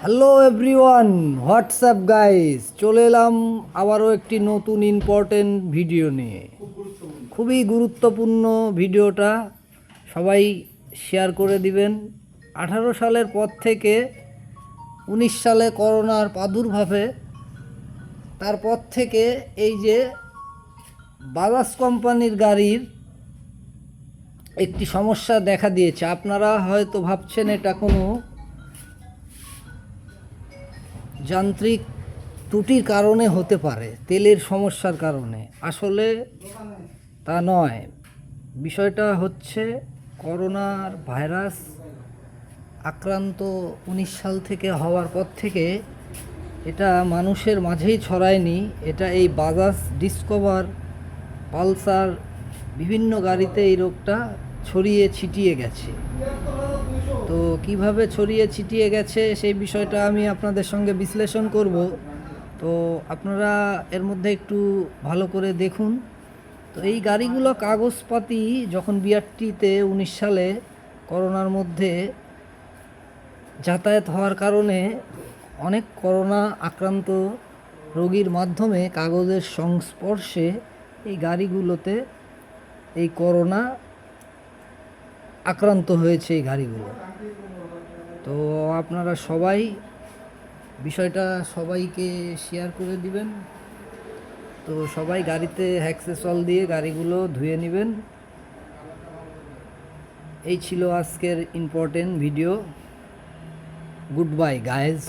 Hello everyone WhatsApp guys চলে এলাম আবারও একটি নতুন ইম্পর্টেন্ট ভিডিও নিয়ে। খুবই গুরুত্বপূর্ণ ভিডিওটা সবাই শেয়ার করে দিবেন। আঠারো সালের পর থেকে উনিশ সালে করোনার প্রাদুর্ভাবে, তারপর থেকে এই যে বাজাজ কোম্পানির গাড়ির একটি সমস্যা দেখা দিয়েছে। আপনারা হয়তো ভাবছেন এটা কোনো যান্ত্রিক ত্রুটির কারণে হতে পারে, তেলের সমস্যার কারণে। আসলে তা নয়। বিষয়টা হচ্ছে করোনার ভাইরাস আক্রান্ত উনিশ সাল থেকে হওয়ার পর থেকে এটা মানুষের মাঝেই ছড়ায়নি। এটা এই বাজাজ ডিসকভার পালসার বিভিন্ন গাড়িতে এই রোগটা ছড়িয়ে ছিটিয়ে গেছে। তো কীভাবে ছড়িয়ে ছিটিয়ে গেছে সেই বিষয়টা আমি আপনাদের সঙ্গে বিশ্লেষণ করব। তো আপনারা এর মধ্যে একটু ভালো করে দেখুন। তো এই গাড়িগুলো কাগজপাতি যখন বিআরটিতে উনিশ সালে করোনার মধ্যে যাতায়াত হওয়ার কারণে অনেক করোনা আক্রান্ত রোগীর মাধ্যমে কাগজের সংস্পর্শে এই গাড়িগুলোতে এই করোনা আক্রান্ত হয়েছে এই গাড়িগুলো। তো আপনারা সবাই বিষয়টা সবাইকে শেয়ার করে দিবেন। তো সবাই গাড়িতে হ্যাক্সেসল দিয়ে গাড়িগুলো ধুয়ে নেবেন। এই ছিল আজকের important video good bye guys